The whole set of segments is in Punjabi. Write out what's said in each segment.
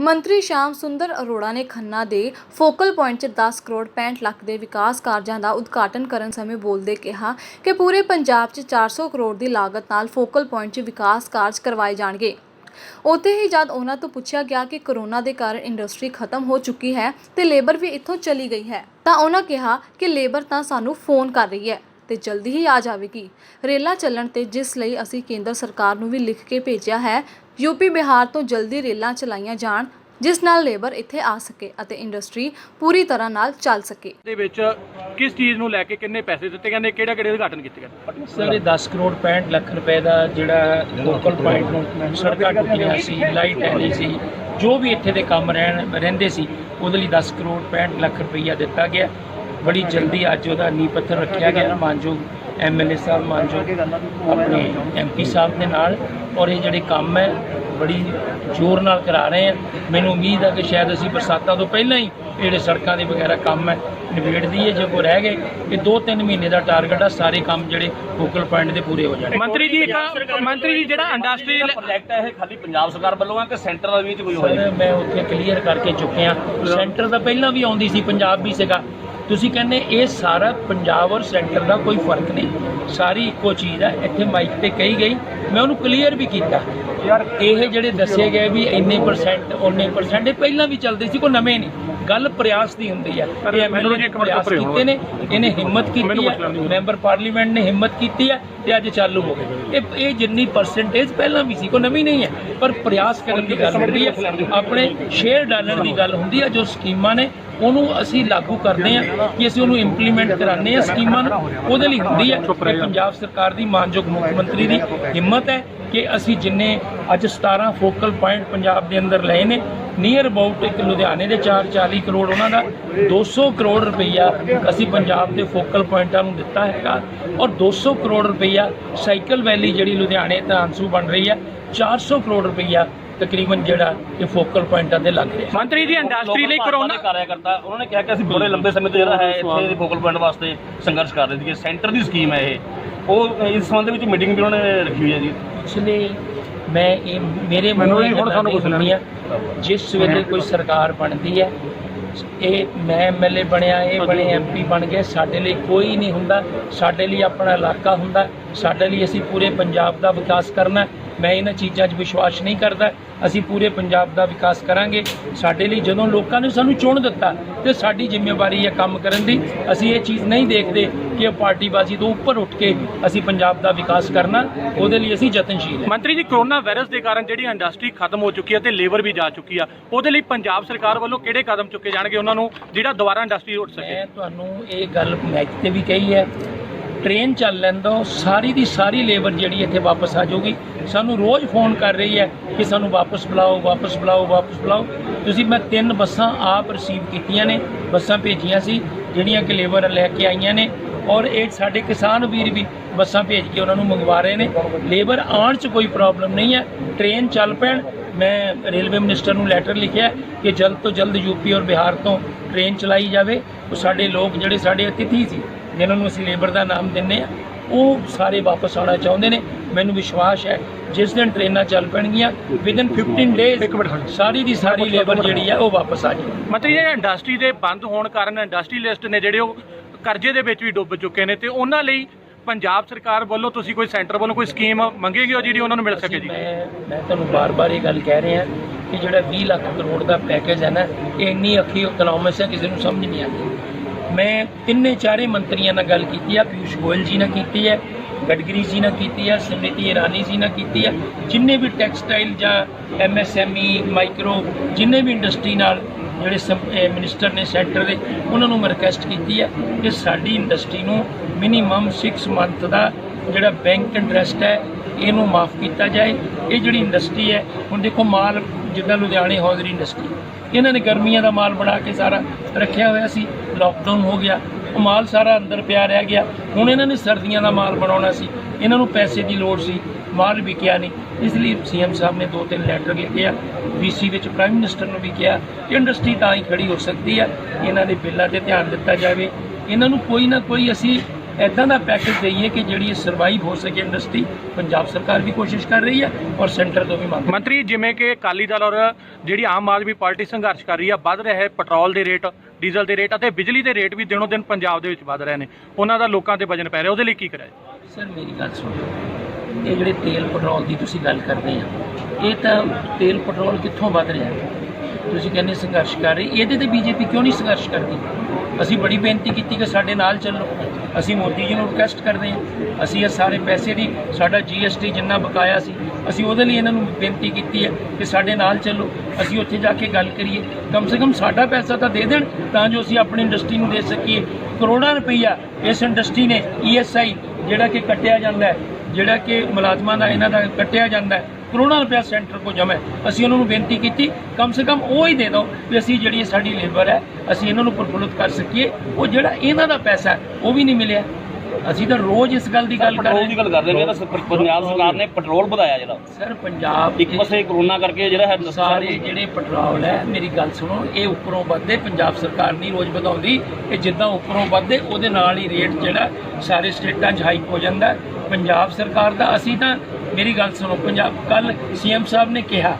ਮੰਤਰੀ ਸ਼ਾਮ ਸੁੰਦਰ ਅਰੋੜਾ ਨੇ ਖੰਨਾ ਦੇ ਫੋਕਲ ਪੁਆਇੰਟ 'ਚ 10 ਕਰੋੜ 65 ਲੱਖ ਦੇ ਵਿਕਾਸ ਕਾਰਜਾਂ ਦਾ ਉਦਘਾਟਨ ਕਰਨ ਸਮੇਂ ਬੋਲਦੇ ਕਿਹਾ ਕਿ ਪੂਰੇ ਪੰਜਾਬ 'ਚ 400 ਕਰੋੜ ਦੀ ਲਾਗਤ ਨਾਲ ਫੋਕਲ ਪੁਆਇੰਟ 'ਚ ਵਿਕਾਸ ਕਾਰਜ ਕਰਵਾਏ ਜਾਣਗੇ। ਉੱਥੇ ਹੀ ਜਦ ਉਹਨਾਂ ਤੋਂ ਪੁੱਛਿਆ ਗਿਆ ਕਿ ਕਰੋਨਾ ਦੇ ਕਾਰਨ ਇੰਡਸਟਰੀ ਖਤਮ ਹੋ ਚੁੱਕੀ ਹੈ ਤੇ ਲੇਬਰ ਵੀ ਇੱਥੋਂ ਚਲੀ ਗਈ ਹੈ, ਤਾਂ ਉਹਨਾਂ ਕਿਹਾ ਕਿ ਲੇਬਰ ਤਾਂ ਸਾਨੂੰ ਫੋਨ ਕਰ ਰਹੀ ਹੈ ਤੇ ਜਲਦੀ ਹੀ ਆ ਜਾਵੇਗੀ। ਰੇਲਾਂ ਚੱਲਣ ਤੇ ਜਿਸ ਲਈ ਅਸੀਂ ਕੇਂਦਰ ਸਰਕਾਰ ਨੂੰ ਵੀ ਲਿਖ ਕੇ ਭੇਜਿਆ ਹੈ ਯੂਪੀ ਬਿਹਾਰ ਤੋਂ ਜਲਦੀ ਰੇਲਾਂ ਚਲਾਈਆਂ ਜਾਣ ਜਿਸ ਨਾਲ ਲੇਬਰ ਇੱਥੇ ਆ ਸਕੇ ਅਤੇ ਇੰਡਸਟਰੀ ਪੂਰੀ ਤਰ੍ਹਾਂ ਨਾਲ ਚੱਲ ਸਕੇ। ਦੇ ਵਿੱਚ ਕਿਸ ਚੀਜ਼ ਨੂੰ ਲੈ ਕੇ ਕਿੰਨੇ ਪੈਸੇ ਦਿੱਤੇ ਗਏ ਨੇ ਕਿਹੜਾ ਕਿਹੜੇ ਉਦਘਾਟਨ ਕੀਤੇ ਗਏ ਸਰ ਇਹ 10 ਕਰੋੜ 65 ਲੱਖ ਰੁਪਏ ਦਾ ਜਿਹੜਾ ਲੋਕਲ ਪੁਆਇੰਟ ਨੂੰ ਸੜਕਾਂ ਟੁੱਟੀਆਂ ਸੀ ਲਾਈਟ ਹੈ ਨਹੀਂ ਸੀ ਜੋ ਵੀ ਇੱਥੇ ਦੇ ਕੰਮ ਰਹਿਣ ਰਹਿੰਦੇ ਸੀ ਉਹਦੇ ਲਈ 10 ਕਰੋੜ 65 ਲੱਖ ਰੁਪਈਆ ਦਿੱਤਾ ਗਿਆ। ਬੜੀ ਜਲਦੀ ਅੱਜ ਉਹਦਾ ਨੀਂਹ ਪੱਥਰ ਰੱਖਿਆ ਗਿਆ। ਮਾਨਯੋਗ ਐਮਐਲਏ ਸਾਹਿਬ ਮਾਨਯੋਗ ਆਪਣੇ ਐਮਪੀ ਸਾਹਿਬ ਦੇ ਨਾਲ ਔਰ ਇਹ ਜਿਹੜੇ ਕੰਮ ਹੈ ਬੜੀ ਜ਼ੋਰ ਨਾਲ ਕਰਾ ਰਹੇ ਆ। ਮੈਨੂੰ ਉਮੀਦ ਹੈ ਕਿ ਸ਼ਾਇਦ ਅਸੀਂ ਬਰਸਾਤਾਂ ਤੋਂ ਪਹਿਲਾਂ ਹੀ ਇਹ ਜਿਹੜੇ ਸੜਕਾਂ ਦੇ ਵਗੈਰਾ ਕੰਮ ਹੈ ਨਿਬੇੜ ਦਈਏ ਜੇ ਕੋ ਰਹਿ ਗਏ ਇਹ 2-3 ਮਹੀਨੇ ਦਾ ਟਾਰਗੇਟ ਆ ਸਾਰੇ ਕੰਮ ਜਿਹੜੇ ਫੋਕਲ ਪੁਆਇੰਟ ਦੇ ਪੂਰੇ ਹੋ ਜਾਣੇ। ਮੰਤਰੀ ਜੀ ਇੱਕ ਮੰਤਰੀ ਜੀ ਜਿਹੜਾ ਇੰਡਸਟਰੀਅਲ ਪ੍ਰੋਜੈਕਟ ਹੈ ਇਹ ਖਾਲੀ ਪੰਜਾਬ ਸਰਕਾਰ ਵੱਲੋਂ ਹੈ ਕਿ ਸੈਂਟਰ ਦਾ ਵੀ ਕੋਈ ਹੋਇਆ ਮੈਂ ਉੱਥੇ ਕਲੀਅਰ ਕਰਕੇ ਚੁੱਕਿਆ। ਸੈਂਟਰ ਦਾ ਪਹਿਲਾਂ ਵੀ ਆਉਂਦੀ ਸੀ ਪੰਜਾਬ ਵੀ ਸੀਗਾ। ਤੁਸੀਂ ਕਹਿੰਦੇ ਇਹ ਸਾਰਾ ਪੰਜਾਬ ਔਰ ਸੈਂਟਰ ਦਾ ਕੋਈ ਫ਼ਰਕ ਨਹੀਂ ਸਾਰੀ ਇੱਕੋ ਚੀਜ਼ ਹੈ ਇੱਥੇ ਮਾਈਕ ਤੇ ਕਹੀ ਗਈ ਮੈਂ ਉਹਨੂੰ ਕਲੀਅਰ ਵੀ ਕੀਤਾ। ਯਾਰ ਇਹ ਜਿਹੜੇ ਦੱਸੇ ਗਏ ਵੀ ਇੰਨੇ ਪਰਸੈਂਟ ਉਹਨੇ ਪਰਸੈਂਟ ਇਹ ਪਹਿਲਾਂ ਵੀ ਚੱਲਦੇ ਸੀ ਕੋਈ ਨਵੇਂ ਨਹੀਂ। ਗੱਲ ਪ੍ਰਯਾਸ ਦੀ ਹੁੰਦੀ ਹੈ ਇਹ ਮੈਨੂੰ ਇੱਕ ਪ੍ਰਯਾਸ ਕੀਤੇ ਨੇ ਇਹਨੇ ਹਿੰਮਤ ਕੀਤੀ ਹੈ। ਮੈਂਬਰ ਪਾਰਲੀਮੈਂਟ ਨੇ ਹਿੰਮਤ ਕੀਤੀ ਹੈ ਤੇ ਅੱਜ ਚਾਲੂ ਹੋ ਗਏ। ਇਹ ਇਹ ਜਿੰਨੀ ਪਰਸੈਂਟੇਜ ਪਹਿਲਾਂ ਵੀ ਸੀ ਕੋਈ ਨਵੀਂ ਨਹੀਂ ਹੈ ਪਰ ਪ੍ਰਯਾਸ ਕਰਨ ਦੀ ਗੱਲ ਹੁੰਦੀ ਹੈ ਆਪਣੇ ਸ਼ੇਅਰ ਡਾਲਰ ਦੀ ਗੱਲ ਹੁੰਦੀ ਹੈ ਜੋ ਸਕੀਮਾਂ ਨੇ ਉਹਨੂੰ ਅਸੀਂ ਲਾਗੂ ਕਰਦੇ ਹਾਂ ਕਿ ਅਸੀਂ ਉਹਨੂੰ ਇੰਪਲੀਮੈਂਟ ਕਰਾਉਂਦੇ ਹਾਂ ਸਕੀਮਾਂ ਨੂੰ। ਉਹਦੇ ਲਈ ਹੁੰਦੀ ਹੈ ਕਿ ਪੰਜਾਬ ਸਰਕਾਰ ਦੀ ਮਾਨਯੋਗ ਮੁੱਖ ਮੰਤਰੀ ਦੀ ਹਿੰਮਤ ਹੈ ਕਿ ਅਸੀਂ ਜਿੰਨੇ ਅੱਜ 17 ਫੋਕਲ ਪੁਆਇੰਟ ਪੰਜਾਬ ਦੇ ਅੰਦਰ ਲਏ ਨੇ ਨੀਅਰ ਅਬਾਊਟ ਇੱਕ ਲੁਧਿਆਣੇ ਦੇ 440 ਕਰੋੜ ਉਹਨਾਂ ਦਾ 200 ਕਰੋੜ ਰੁਪਈਆ ਅਸੀਂ ਪੰਜਾਬ ਦੇ ਫੋਕਲ ਪੁਆਇੰਟਾਂ ਨੂੰ ਦਿੱਤਾ ਹੈਗਾ ਔਰ 200 ਕਰੋੜ ਰੁਪਈਆ ਸਾਈਕਲ ਵੈਲੀ ਜਿਹੜੀ ਲੁਧਿਆਣੇ ਤੇ ਆਂਸੂ ਬਣ ਰਹੀ ਹੈ 400 ਕਰੋੜ ਰੁਪਈਆ ਤਕਰੀਬਨ ਜਿਹੜਾ ਇਹ ਫੋਕਲ ਪੁਆਇੰਟਾਂ ਦੇ ਲੱਗ ਰਿਹਾ। ਮੰਤਰੀ ਜੀ ਇੰਡਸਟਰੀ ਲਈ ਕਰੋਨਾ ਕਾਰਿਆਕਰਤਾ ਉਹਨਾਂ ਨੇ ਕਿਹਾ ਕਿ ਅਸੀਂ ਬੜੇ ਲੰਬੇ ਸਮੇਂ ਤੋਂ ਜਿਹੜਾ ਹੈ ਇੱਥੇ ਦੇ ਫੋਕਲ ਪੁਆਇੰਟ ਵਾਸਤੇ ਸੰਘਰਸ਼ ਕਰ ਰਹੇ ਸੀਗੇ। ਸੈਂਟਰ ਦੀ ਸਕੀਮ ਹੈ ਇਹ। ਉਹ ਇਸ ਸੰਬੰਧ ਵਿੱਚ ਮੀਟਿੰਗ ਵੀ ਉਹਨਾਂ ਨੇ ਰੱਖੀ ਹੋਈ ਹੈ ਜੀ। ਪਿਛਲੇ ਮੈਂ ਇਹ ਮੇਰੇ ਮੂੰਹੋਂ ਇਹ ਹੁਣ ਤੁਹਾਨੂੰ ਪੁੱਛਣੀ। ਜਿਸ ਵੇਲੇ ਕੋਈ ਸਰਕਾਰ ਬਣਦੀ ਹੈ ਇਹ ਮੈਂ ਐਮਐਲਏ ਬਣਿਆ ਇਹ ਬਣੇ ਐਮਪੀ ਬਣ ਗਏ ਸਾਡੇ ਲਈ ਕੋਈ ਨਹੀਂ ਹੁੰਦਾ। ਸਾਡੇ ਲਈ ਆਪਣਾ ਇਲਾਕਾ ਹੁੰਦਾ। ਸਾਡੇ ਲਈ ਅਸੀਂ ਪੂਰੇ ਪੰਜਾਬ ਦਾ ਵਿਕਾਸ ਕਰਨਾ ਮੈਂ ਇਹਨਾਂ ਚੀਜ਼ਾਂ 'ਚ ਵਿਸ਼ਵਾਸ ਨਹੀਂ ਕਰਦਾ। ਅਸੀਂ ਪੂਰੇ ਪੰਜਾਬ ਦਾ ਵਿਕਾਸ ਕਰਾਂਗੇ। ਸਾਡੇ ਲਈ ਜਦੋਂ ਲੋਕਾਂ ਨੇ ਸਾਨੂੰ ਚੁਣ ਦਿੱਤਾ ਤੇ ਸਾਡੀ ਜ਼ਿੰਮੇਵਾਰੀ ਹੈ ਕੰਮ ਕਰਨ ਦੀ। ਅਸੀਂ ਇਹ ਚੀਜ਼ ਨਹੀਂ ਦੇਖਦੇ ਕਿ ਇਹ ਪਾਰਟੀਬਾਜ਼ੀ ਤੋਂ ਉੱਪਰ ਉੱਠ ਕੇ ਅਸੀਂ ਪੰਜਾਬ ਦਾ ਵਿਕਾਸ ਕਰਨਾ। ਉਹਦੇ ਲਈ ਅਸੀਂ ਯਤਨਸ਼ੀਲ ਹਾਂ। ਮੰਤਰੀ ਜੀ ਕਰੋਨਾ ਵਾਇਰਸ ਦੇ ਕਾਰਨ ਜਿਹੜੀ ਇੰਡਸਟਰੀ ਖਤਮ ਹੋ ਚੁੱਕੀ ਹੈ ਤੇ ਲੇਬਰ ਵੀ ਜਾ ਚੁੱਕੀ ਆ ਉਹਦੇ ਲਈ ਪੰਜਾਬ ਸਰਕਾਰ ਵੱਲੋਂ ਕਿਹੜੇ ਕਦਮ ਚੁੱਕੇ ਜਾਣਗੇ ਉਹਨਾਂ ਨੂੰ ਜਿਹੜਾ ਦੁਬਾਰਾ ਇੰਡਸਟਰੀ ਉੱਠ ਸਕੇ? ਮੈਂ ਤੁਹਾਨੂੰ ਇਹ ਗੱਲ ਮੈਚ ਤੇ ਵੀ ਕਹੀ ਹੈ। ਟ੍ਰੇਨ ਚੱਲ ਲੈਂਦਾ ਸਾਰੀ ਦੀ ਸਾਰੀ ਲੇਬਰ ਜਿਹੜੀ ਇੱਥੇ ਵਾਪਸ ਆ ਜਾਊਗੀ। ਸਾਨੂੰ ਰੋਜ਼ ਫੋਨ ਕਰ ਰਹੀ ਹੈ ਕਿ ਸਾਨੂੰ ਵਾਪਸ ਬੁਲਾਓ ਵਾਪਸ ਬੁਲਾਓ ਵਾਪਸ ਬੁਲਾਓ। ਤੁਸੀਂ ਮੈਂ ਤਿੰਨ ਬੱਸਾਂ ਆਪ ਰਿਸੀਵ ਕੀਤੀਆਂ ਨੇ, ਬੱਸਾਂ ਭੇਜੀਆਂ ਸੀ, ਜਿਹੜੀਆਂ ਕਿ ਲੇਬਰ ਲੈ ਕੇ ਆਈਆਂ ਨੇ। ਔਰ ਇਹ ਸਾਡੇ ਕਿਸਾਨ ਵੀਰ ਵੀ ਬੱਸਾਂ ਭੇਜ ਕੇ ਉਹਨਾਂ ਨੂੰ ਮੰਗਵਾ ਰਹੇ ਨੇ। ਲੇਬਰ ਆਉਣ 'ਚ ਕੋਈ ਪ੍ਰੋਬਲਮ ਨਹੀਂ ਹੈ। ਟ੍ਰੇਨ ਚੱਲ ਪੈਣ। ਮੈਂ ਰੇਲਵੇ ਮਿਨਿਸਟਰ ਨੂੰ ਲੈਟਰ ਲਿਖਿਆ ਕਿ ਜਲਦ ਤੋਂ ਜਲਦ ਯੂਪੀ ਔਰ ਬਿਹਾਰ ਤੋਂ ਟ੍ਰੇਨ ਚਲਾਈ ਜਾਵੇ। ਉਹ ਸਾਡੇ ਲੋਕ ਜਿਹੜੇ ਸਾਡੇ ਅਤਿਥੀ ਸੀ, ਜਿਨ੍ਹਾਂ ਨੂੰ ਅਸੀਂ ਲੇਬਰ ਦਾ ਨਾਮ ਦਿੰਨੇ ਆ ਉਹ ਸਾਰੇ ਵਾਪਸ ਆਉਣਾ ਚਾਹੁੰਦੇ ਨੇ। ਮੈਨੂੰ ਵਿਸ਼ਵਾਸ ਹੈ ਜਿਸ ਦਿਨ ਟ੍ਰੇਨਾਂ ਚੱਲ ਪੈਣਗੀਆਂ ਵਿਦਨ 15 ਡੇਜ਼ ਸਾਰੀ ਦੀ ਸਾਰੀ ਲੇਬਰ ਜਿਹੜੀ ਹੈ ਉਹ ਵਾਪਸ ਆ ਜਾਏਗੀ। ਮਤਲਬ ਇਹ ਇੰਡਸਟਰੀ ਦੇ ਬੰਦ ਹੋਣ ਕਾਰਨ ਇੰਡਸਟਰੀਲਿਸਟ ਨੇ ਜਿਹੜੇ ਉਹ ਕਰਜ਼ੇ ਦੇ ਵਿੱਚ ਵੀ ਡੁੱਬ ਚੁੱਕੇ ਨੇ ਤੇ ਉਹਨਾਂ ਲਈ ਪੰਜਾਬ ਸਰਕਾਰ ਵੱਲੋਂ ਤੁਸੀਂ ਕੋਈ ਸੈਂਟਰ ਵੱਲੋਂ ਕੋਈ ਸਕੀਮ ਮੰਗੇਗੀ ਉਹ ਜਿਹੜੀ ਉਹਨਾਂ ਨੂੰ ਮਿਲ ਸਕੇ ਜੀ? ਮੈਂ ਮੈਂ ਤੁਹਾਨੂੰ ਬਾਰ-ਬਾਰ ਇਹ ਗੱਲ ਕਹਿ ਰਿਹਾ ਕਿ ਜਿਹੜਾ 20 ਲੱਖ ਕਰੋੜ ਦਾ ਪੈਕੇਜ ਹੈ ਨਾ ਇਹ ਇੰਨੀ ਅੱਖੀ ਇਕਨੋਮਿਕਸ ਹੈ ਕਿਸੇ ਨੂੰ ਸਮਝ ਨਹੀਂ ਆਉਂਦੀ। ਮੈਂ ਤਿੰਨੇ ਚਾਰੇ ਮੰਤਰੀਆਂ ਨਾਲ ਗੱਲ ਕੀਤੀ ਆ ਪਿਊਸ਼ ਗੋਇਲ ਜੀ ਨਾਲ ਕੀਤੀ ਹੈ, ਗਡਕਰੀ ਜੀ ਨਾਲ ਕੀਤੀ ਹੈ ਸਮ੍ਰਿਤੀ ਇਰਾਨੀ ਜੀ ਨਾਲ ਕੀਤੀ ਹੈ। ਜਿੰਨੇ ਵੀ ਟੈਕਸਟਾਈਲ ਜਾਂ ਐਮਐਸਐਮਈ ਮਾਈਕਰੋ, ਜਿੰਨੇ ਵੀ ਇੰਡਸਟਰੀ ਨਾਲ ਜਿਹੜੇ ਸਮ- ਇਹ ਮਿਨਿਸਟਰ ਨੇ ਸੈਂਟਰ ਦੇ, ਉਹਨਾਂ ਨੂੰ ਮੈਂ ਰਿਕਵੈਸਟ ਕੀਤੀ ਹੈ ਕਿ ਸਾਡੀ ਇੰਡਸਟਰੀ ਨੂੰ ਮਿਨੀਮਮ 6 ਮੰਥ ਦਾ ਜਿਹੜਾ ਬੈਂਕ ਇੰਟਰਸਟ ਹੈ ਇਹਨੂੰ ਮਾਫ ਕੀਤਾ ਜਾਏ। ਇਹ ਜਿਹੜੀ ਇੰਡਸਟਰੀ ਹੈ, ਹੁਣ ਦੇਖੋ ਮਾਲ ਜਿੱਦਾਂ ਲੁਧਿਆਣੇ ਹੌਜ਼ਰੀ ਇੰਡਸਟਰੀ ਇਹਨਾਂ ਨੇ ਗਰਮੀਆਂ ਦਾ ਮਾਲ ਬਣਾ ਕੇ ਸਾਰਾ ਰੱਖਿਆ ਹੋਇਆ ਸੀ। ਲੋਕਡਾਊਨ ਹੋ ਗਿਆ। ਉਹ ਮਾਲ ਸਾਰਾ ਅੰਦਰ ਪਿਆ ਰਹਿ ਗਿਆ। ਹੁਣ ਇਹਨਾਂ ਨੇ ਸਰਦੀਆਂ ਦਾ ਮਾਲ ਬਣਾਉਣਾ ਸੀ। ਇਹਨਾਂ ਨੂੰ ਪੈਸੇ ਦੀ ਲੋੜ ਸੀ। ਮਾਲ ਵਿਕਿਆ ਨਹੀਂ। ਇਸ ਲਈ ਸੀਐਮ ਸਾਹਿਬ ਨੇ ਦੋ ਤਿੰਨ ਲੈਟਰ ਲਿਖੇ ਆ। ਵੀਸੀ ਵਿੱਚ ਪ੍ਰਾਈਮ ਮਿਨਿਸਟਰ ਨੂੰ ਵੀ ਕਿਹਾ, ਕਿ ਇੰਡਸਟਰੀ ਤਾਂ ਹੀ ਖੜੀ ਹੋ ਸਕਦੀ ਹੈ। ਇਹਨਾਂ ਦੇ ਬਿੱਲਾਂ ਤੇ ਧਿਆਨ ਦਿੱਤਾ ਜਾਵੇ। ਇਹਨਾਂ ਨੂੰ ਕੋਈ ਨਾ ਕੋਈ ਅਸੀਂ ਐਦਾਂ ਦਾ ਪੈਕੇਜ ਦੇਈਏ ਕਿ ਜਿਹੜੀ ਸਰਵਾਈਵ ਹੋ ਸਕੇ ਇੰਡਸਟਰੀ ਪੰਜਾਬ ਸਰਕਾਰ ਵੀ ਕੋਸ਼ਿਸ਼ ਕਰ ਰਹੀ ਹੈ ਔਰ ਸੈਂਟਰ ਤੋਂ ਵੀ ਮੰਗ ਮੰਤਰੀ ਜਿਵੇਂ ਕਿ ਅਕਾਲੀ ਦਲ ਔਰ ਜਿਹੜੀ ਆਮ ਆਦਮੀ ਪਾਰਟੀ ਸੰਘਰਸ਼ ਕਰ ਰਹੀ ਆ ਵੱਧ ਰਿਹਾ ਹੈ ਪੈਟਰੋਲ ਦੇ ਰੇਟ ਡੀਜ਼ਲ ਦੇ ਰੇਟ ਅਤੇ ਬਿਜਲੀ ਦੇ ਰੇਟ ਵੀ ਦਿਨੋਂ ਦਿਨ ਪੰਜਾਬ ਦੇ ਵਿੱਚ ਵੱਧ ਰਹੇ ਨੇ। ਉਹਨਾਂ ਦਾ ਲੋਕਾਂ ਤੇ ਵਜਨ ਪੈ ਰਿਹਾ ਉਹਦੇ ਲਈ ਕੀ ਕਰਿਆ ਜਾਏ? ਸਰ ਮੇਰੀ ਗੱਲ ਸੁਣੋ। ਇਹ ਜਿਹੜੇ ਤੇਲ ਪੈਟਰੋਲ ਦੀ ਤੁਸੀਂ ਗੱਲ ਕਰਦੇ ਆ ਇਹ ਤਾਂ ਤੇਲ ਪੈਟਰੋਲ ਕਿੱਥੋਂ ਵੱਧ ਰਿਹਾ? ਤੁਸੀਂ ਕਹਿੰਦੇ ਸੰਘਰਸ਼ ਕਰ ਰਹੀ ਇਹਦੇ ਤੇ ਬੀਜੇਪੀ ਕਿਉਂ ਨਹੀਂ ਸੰਘਰਸ਼ ਕਰਦੀ? ਅਸੀਂ ਬੜੀ ਬੇਨਤੀ ਕੀਤੀ ਕਿ ਸਾਡੇ ਨਾਲ ਚੱਲੋ। ਅਸੀਂ ਮੋਦੀ ਜੀ ਨੂੰ ਰਿਕੁਐਸਟ ਕਰਦੇ ਹਾਂ, ਅਸੀਂ ਇਹ ਸਾਰੇ ਪੈਸੇ ਦੀ ਸਾਡਾ ਜੀਐਸਟੀ ਜਿੰਨਾ ਬਕਾਇਆ ਸੀ, ਅਸੀਂ ਉਹਦੇ ਲਈ ਇਹਨਾਂ ਨੂੰ ਬੇਨਤੀ ਕੀਤੀ ਹੈ ਕਿ ਸਾਡੇ ਨਾਲ ਚੱਲੋ, ਅਸੀਂ ਉੱਥੇ ਜਾ ਕੇ ਗੱਲ ਕਰੀਏ। ਕਮ ਸੇ ਕਮ ਸਾਡਾ ਪੈਸਾ ਤਾਂ ਦੇ ਦੇਣ, ਤਾਂ ਜੋ ਅਸੀਂ ਆਪਣੀ ਇੰਡਸਟਰੀ ਨੂੰ ਦੇ ਸਕੀਏ। ਕਰੋੜਾਂ ਰੁਪਈਆ ਇਸ ਇੰਡਸਟਰੀ ਨੇ ਈਐਸਆਈ ਜਿਹੜਾ ਕਿ ਕੱਟਿਆ ਜਾਂਦਾ ਹੈ, ਜਿਹੜਾ ਕਿ ਮੁਲਾਜ਼ਮਾਂ ਦਾ ਇਹਨਾਂ ਦਾ ਕੱਟਿਆ ਜਾਂਦਾ ਹੈ। ਕਰੋੜਾਂ ਰੁਪਇਆ ਸੈਂਟਰ ਕੋ ਜਮ੍ਹਾਂ ਹੈ। ਅਸੀਂ ਉਹਨਾਂ ਨੂੰ ਬੇਨਤੀ ਕੀਤੀ, ਕਮ ਸੇ ਕਮ ਉਹ ਹੀ ਦੇ ਦਿਓ ਵੀ ਅਸੀਂ ਜਿਹੜੀ ਸਾਡੀ ਲੇਬਰ ਹੈ, ਅਸੀਂ ਇਹਨਾਂ ਨੂੰ ਪ੍ਰਫੁੱਲਤ ਕਰ ਸਕੀਏ। ਉਹ ਜਿਹੜਾ ਇਹਨਾਂ ਦਾ ਪੈਸਾ ਉਹ ਵੀ ਨਹੀਂ ਮਿਲਿਆ। ਅਸੀਂ ਤਾਂ ਰੋਜ਼ ਇਸ ਗੱਲ ਦੀ ਗੱਲ ਕਰ ਪੈਟਰੋਲ ਰਹੇ ਦੀ ਗੱਲ ਕਰਦੇ ਨੇ ਤਾਂ ਪੰਜਾਬ ਸਰਕਾਰ ਨੇ ਪੈਟਰੋਲ ਵਧਾਇਆ ਜਿਹੜਾ। ਸਰ ਪੰਜਾਬ ਇੱਕ ਪਾਸੇ ਕਰੋਨਾ ਕਰਕੇ ਜਿਹੜਾ ਹੈ ਸਾਰੇ ਜਿਹੜੇ ਪੈਟਰੋਲ ਹੈ ਮੇਰੀ ਗੱਲ ਸੁਣੋ ਇਹ ਉੱਪਰੋਂ ਵੱਧਦੇ ਪੰਜਾਬ ਸਰਕਾਰ ਨਹੀਂ ਰੋਜ਼ ਵਧਾਉਂਦੀ। ਇਹ ਜਿੱਦਾਂ ਉੱਪਰੋਂ ਵੱਧਦੇ ਉਹਦੇ ਨਾਲ ਹੀ ਰੇਟ ਜਿਹੜਾ ਸਾਰੇ ਸਟੇਟਾਂ 'ਚ ਹਾਈਕ ਹੋ ਜਾਂਦਾ। ਹੈ। ਪੰਜਾਬ ਸਰਕਾਰ ਦਾ ਅਸੀਂ ਤਾਂ ਮੇਰੀ ਗੱਲ ਸੁਣੋ ਪੰਜਾਬ ਕੱਲ ਸੀਐਮ ਸਾਹਿਬ ਨੇ ਕਿਹਾ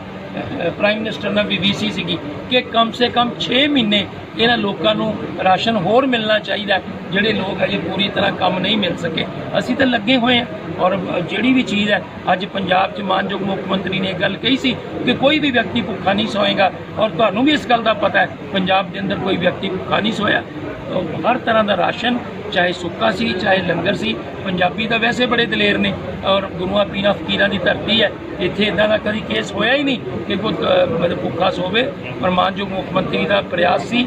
ਪ੍ਰਾਈਮ ਮਿਨਿਸਟਰ ਨਾਲ ਬੀਬੀਸੀ ਸੀਗੀ ਕਿ ਕਮ ਸੇ ਕਮ 6 ਮਹੀਨੇ ਇਹਨਾਂ ਲੋਕਾਂ ਨੂੰ ਰਾਸ਼ਨ ਹੋਰ ਮਿਲਣਾ ਚਾਹੀਦਾ ਜਿਹੜੇ ਲੋਕ ਅਜੇ ਪੂਰੀ ਤਰ੍ਹਾਂ ਕੰਮ ਨਹੀਂ ਮਿਲ ਸਕੇ। ਅਸੀਂ ਤਾਂ ਲੱਗੇ ਹੋਏ ਹਾਂ ਔਰ ਜਿਹੜੀ ਵੀ ਚੀਜ਼ ਹੈ, ਅੱਜ ਪੰਜਾਬ 'ਚ ਮਾਨਯੋਗ ਮੁੱਖ ਮੰਤਰੀ ਨੇ ਇਹ ਗੱਲ ਕਹੀ ਸੀ ਕਿ ਕੋਈ ਵੀ ਵਿਅਕਤੀ ਭੁੱਖਾ ਨਹੀਂ ਸੋਏਗਾ। ਔਰ ਤੁਹਾਨੂੰ ਵੀ ਇਸ ਗੱਲ ਦਾ ਪਤਾ ਹੈ, ਪੰਜਾਬ ਦੇ ਅੰਦਰ ਕੋਈ ਵਿਅਕਤੀ ਭੁੱਖਾ ਨਹੀਂ ਸੋਇਆ। ਹਰ ਤਰ੍ਹਾਂ ਦਾ ਰਾਸ਼ਨ ਚਾਹੇ ਸੁੱਕਾ ਸੀ, ਚਾਹੇ ਲੰਗਰ ਸੀ, ਪੰਜਾਬੀ ਤਾਂ ਵੈਸੇ ਬੜੇ ਦਲੇਰ ਨੇ ਔਰ ਗੁਰੂਆਂ, ਪੀਰਾਂ, ਫਕੀਰਾਂ ਦੀ ਧਰਤੀ ਹੈ। ਇੱਥੇ ਇਦਾਂ ਦਾ ਕਦੀ ਕੇਸ ਹੋਇਆ ਹੀ ਨਹੀਂ ਕਿ ਕੋਈ ਮਤਲਬ ਭੁੱਖਾ ਸੋਵੇ। ਪਰ ਮਾਨਯੋਗ ਮੁੱਖ ਮੰਤਰੀ ਦਾ ਪ੍ਰਯਾਸ ਸੀ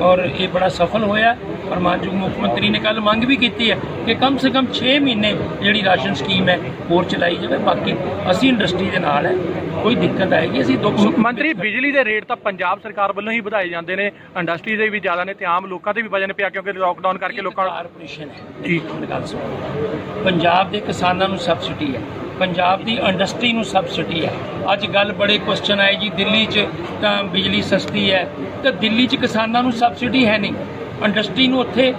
ਔਰ ਇਹ ਬੜਾ ਸਫਲ ਹੋਇਆ। ਔਰ ਮਾਨਯੋਗ ਮੁੱਖ ਮੰਤਰੀ ਨੇ ਕੱਲ ਮੰਗ ਵੀ ਕੀਤੀ ਹੈ ਕਿ ਕਮ ਸੇ ਕਮ 6 ਮਹੀਨੇ ਜਿਹੜੀ ਰਾਸ਼ਨ ਸਕੀਮ ਹੈ, ਹੋਰ ਚਲਾਈ ਜਾਵੇ। ਬਾਕੀ ਅਸੀਂ ਇੰਡਸਟਰੀ ਦੇ ਨਾਲ ਹੈ। ਕੋਈ ਦਿੱਕਤ ਆਏਗੀ ਅਸੀਂ ਦੁੱਖ ਸੁੱਖ ਮੰਤਰੀ ਬਿਜਲੀ ਦੇ ਰੇਟ ਤਾਂ ਪੰਜਾਬ ਸਰਕਾਰ ਵੱਲੋਂ ਹੀ ਵਧਾਏ ਜਾਂਦੇ ਨੇ। ਇੰਡਸਟਰੀ ਦੇ ਵੀ ਜ਼ਿਆਦਾ ਨੇ ਤੇ ਆਮ ਲੋਕਾਂ ਤੇ ਵੀ ਵਜਨ ਪਿਆ ਕਿਉਂਕਿ ਲੋਕਡਾਊਨ ਕਰਕੇ ਲੋਕਾਂ ਕਾਰਪੋਰੇਸ਼ਨ ਹੈ। ਜੀ। ਗੱਲ ਸੁਣੋ। ਪੰਜਾਬ ਦੇ ਕਿਸਾਨਾਂ ਨੂੰ ਸਬਸਿਡੀ ਹੈ। ਪੰਜਾਬ ਦੀ ਇੰਡਸਟਰੀ ਨੂੰ ਸਬਸਿਡੀ ਹੈ। ਅੱਜ ਗੱਲ ਬੜੇ ਕੁਐਸਚਨ ਆਏ ਜੀ ਦਿੱਲੀ 'ਚ ਤਾਂ ਬਿਜਲੀ ਸਸਤੀ ਹੈ। ਤਾਂ ਦਿੱਲੀ 'ਚ ਕਿਸਾਨਾਂ ਨੂੰ ਸਬਸਿਡੀ ਹੈ ਨਹੀਂ। ਇੰਡਸਟਰੀ ਨੂੰ ਉੱਥੇ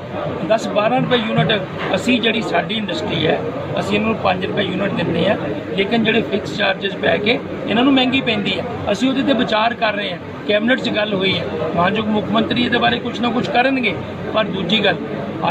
10 12 ਰੁਪਏ ਯੂਨਿਟ ਅਸੀਂ ਜਿਹੜੀ ਸਾਡੀ ਇੰਡਸਟਰੀ ਹੈ, ਅਸੀਂ ਇਹਨਾਂ ਨੂੰ 5 ਰੁਪਏ ਯੂਨਿਟ ਦਿੰਦੇ ਆ ਲੇਕਿਨ ਜਿਹੜੇ ਫਿਕਸ ਚਾਰजेस ਪੈ ਕੇ ਇਹਨਾਂ ਨੂੰ ਮਹਿੰਗੀ ਪੈਂਦੀ ਹੈ। ਅਸੀਂ ਉਹਦੇ ਤੇ ਵਿਚਾਰ ਕਰ ਰਹੇ ਹਾਂ ਕੈਬਨਿਟ 'ਚ ਗੱਲ ਹੋਈ ਹੈ। ਮਾਨਯੋਗ ਮੁੱਖ ਮੰਤਰੀ ਇਹਦੇ ਬਾਰੇ ਕੁਝ ਨਾ ਕੁਝ ਕਰਨਗੇ। ਪਰ ਦੂਜੀ ਗੱਲ,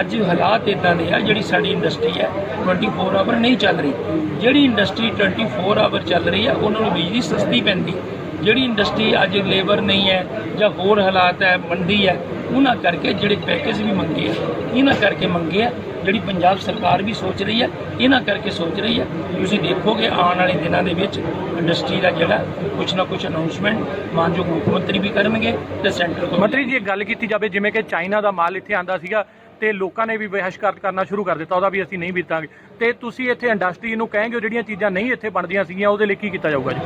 ਅੱਜ ਹਾਲਾਤ ਇਦਾਂ ਦੇ ਆ, ਜਿਹੜੀ ਸਾਡੀ ਇੰਡਸਟਰੀ ਹੈ 24 ਆਵਰ ਨਹੀਂ ਚੱਲ ਰਹੀ। ਜਿਹੜੀ ਇੰਡਸਟਰੀ 24 ਆਵਰ ਚੱਲ ਰਹੀ ਹੈ, ਉਹਨਾਂ ਨੂੰ ਬਿਜਲੀ ਸਸਤੀ ਪੈਂਦੀ ਜਿਹੜੀ ਇੰਡਸਟਰੀ ਅੱਜ ਲੇਬਰ ਨਹੀਂ ਹੈ ਜਾਂ ਹੋਰ ਹਾਲਾਤ ਹੈ, ਮੰਦੀ ਹੈ, ਉਹਨਾਂ ਕਰਕੇ ਜਿਹੜੇ ਪੈਕੇਜ ਵੀ ਮੰਗੇ ਆ, ਇਹਨਾਂ ਕਰਕੇ ਮੰਗੇ ਆ, ਜਿਹੜੀ ਪੰਜਾਬ ਸਰਕਾਰ ਵੀ ਸੋਚ ਰਹੀ ਹੈ, ਇਹਨਾਂ ਕਰਕੇ ਸੋਚ ਰਹੀ ਹੈ। ਤੁਸੀਂ ਦੇਖੋਗੇ ਆਉਣ ਵਾਲੇ ਦਿਨਾਂ ਦੇ ਵਿੱਚ ਇੰਡਸਟਰੀ ਦਾ ਜਿਹੜਾ ਕੁਝ ਨਾ ਕੁਝ ਅਨਾਉਂਸਮੈਂਟ ਮਾਨਯੋਗ ਮੁੱਖ ਮੰਤਰੀ ਵੀ ਕਰਨਗੇ ਤੇ ਸੈਂਟਰ ਤੋਂ ਮੰਤਰੀ ਜੀ, ਇਹ ਗੱਲ ਕੀਤੀ ਜਾਵੇ, ਜਿਵੇਂ ਕਿ ਚਾਈਨਾ ਦਾ ਮਾਲ ਇੱਥੇ ਆਂਦਾ ਸੀਗਾ ਤੇ ਲੋਕਾਂ ਨੇ ਵੀ ਬਹਿਸ਼ਕਾਰ ਕਰਨਾ ਸ਼ੁਰੂ ਕਰ ਦਿੱਤਾ, ਉਹਦਾ ਵੀ ਅਸੀਂ ਨਹੀਂ ਬੀਤਾਂਗੇ। ਤੇ ਤੁਸੀਂ ਇੱਥੇ ਇੰਡਸਟਰੀ ਨੂੰ ਕਹੇਂਗੇ ਜਿਹੜੀਆਂ ਚੀਜ਼ਾਂ ਨਹੀਂ ਇੱਥੇ ਬਣਦੀਆਂ ਸੀਗੀਆਂ, ਉਹਦੇ ਲਈ ਕੀ ਕੀਤਾ ਜਾਊਗਾ ਜੀ?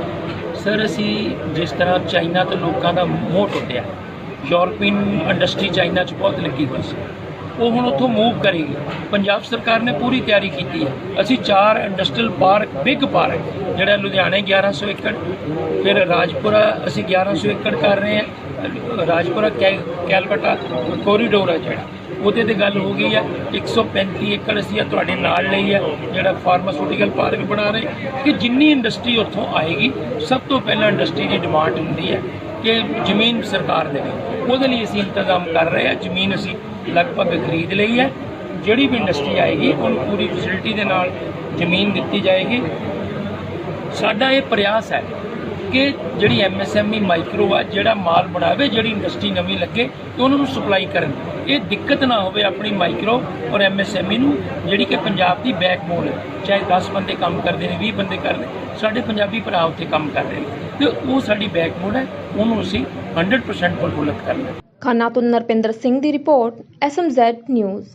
ਸਰ ਅਸੀਂ ਜਿਸ ਤਰ੍ਹਾਂ ਚਾਈਨਾ ਤੋਂ ਲੋਕਾਂ ਦਾ ਮੋਹ ਟੁੱਟਿਆ, ਯੂਰਪੀਅਨ ਇੰਡਸਟਰੀ ਚਾਈਨਾ 'ਚ ਬਹੁਤ ਲੱਗੀ ਹੋਈ ਸੀ। ਉਹ ਹੁਣ ਉੱਥੋਂ ਮੂਵ ਕਰੇਗੀ। ਪੰਜਾਬ ਸਰਕਾਰ ਨੇ ਪੂਰੀ ਤਿਆਰੀ ਕੀਤੀ ਹੈ। ਅਸੀਂ ਚਾਰ ਇੰਡਸਟਰੀਅਲ ਪਾਰਕ ਬਿਗ ਪਾਰਕ ਜਿਹੜਾ ਲੁਧਿਆਣੇ 1100 ਏਕੜ, ਫਿਰ ਰਾਜਪੁਰਾ ਅਸੀਂ 1100 ਏਕੜ ਕਰ ਰਹੇ ਹਾਂ, ਰਾਜਪੁਰਾ, ਕੈ, ਕੈਲਕਟਾ, ਕੋਰੀਡੋਰ ਹੈ ਜਿਹੜਾ। ਉਹਦੇ ਤੇ ਗੱਲ ਹੋ ਗਈ ਹੈ 135 ਏਕੜ ਅਸੀਂ ਆ ਤੁਹਾਡੇ ਨਾਲ ਲਈ ਹੈ ਜਿਹੜਾ ਫਾਰਮਾਸਿਊਟੀਕਲ ਪਾਰਕ ਬਣਾ ਰਹੇ। ਕਿ ਜਿੰਨੀ ਇੰਡਸਟਰੀ ਉੱਥੋਂ ਆਏਗੀ, ਸਭ ਤੋਂ ਪਹਿਲਾਂ ਇੰਡਸਟਰੀ ਦੀ ਡਿਮਾਂਡ ਹੁੰਦੀ ਹੈ ਕਿ ਜ਼ਮੀਨ ਸਰਕਾਰ ਦੇਵੇ। ਉਹਦੇ ਲਈ ਅਸੀਂ ਇੰਤਜ਼ਾਮ ਕਰ ਰਹੇ ਹਾਂ ਜ਼ਮੀਨ ਅਸੀਂ ਲਗਭਗ ਖਰੀਦ ਲਈ ਹੈ ਜਿਹੜੀ ਵੀ ਇੰਡਸਟਰੀ ਆਏਗੀ, ਉਹਨੂੰ ਪੂਰੀ ਫੈਸਿਲਿਟੀ ਦੇ ਨਾਲ ਜ਼ਮੀਨ ਦਿੱਤੀ ਜਾਏਗੀ। ਸਾਡਾ ਇਹ ਪ੍ਰਯਾਸ ਹੈ ਕਿ ਜਿਹੜੀ ਐਮਐਸਐਮਈ ਮਾਈਕਰੋ ਆ, ਜਿਹੜਾ ਮਾਲ ਬਣਾਵੇ, ਜਿਹੜੀ ਇੰਡਸਟਰੀ ਨਵੀਂ ਲੱਗੇ ਤੇ ਉਹਨਾਂ ਨੂੰ ਸਪਲਾਈ ਕਰਨ। ਇਹ ਦਿੱਕਤ ਨਾ ਹੋਵੇ ਆਪਣੀ ਮਾਈਕਰੋ ਔਰ ਐਮਐਸਐਮਈ ਨੂੰ, ਜਿਹੜੀ ਕਿ ਪੰਜਾਬ ਦੀ ਬੈਕਬੋਨ ਹੈ। ਚਾਹੇ 10 ਬੰਦੇ ਕੰਮ ਕਰਦੇ ਨੇ 20 ਬੰਦੇ ਕਰਦੇ ਸਾਡੇ ਪੰਜਾਬੀ ਭਰਾ ਉੱਥੇ ਕੰਮ ਕਰ ਰਹੇ ਨੇ। ਤੇ ਉਹ ਸਾਡੀ ਬੈਕਬੋਨ ਹੈ, ਉਹਨੂੰ ਅਸੀਂ 100% ਪ੍ਰਫੁੱਲਤ ਕਰਨਾ ਹੈ। ਤੋਂ ਨਰਪਿੰਦਰ ਸਿੰਘ ਦੀ ਰਿਪੋਰਟ ਐਸਐਮਜ਼ੈਡ ਨਿਊਜ਼।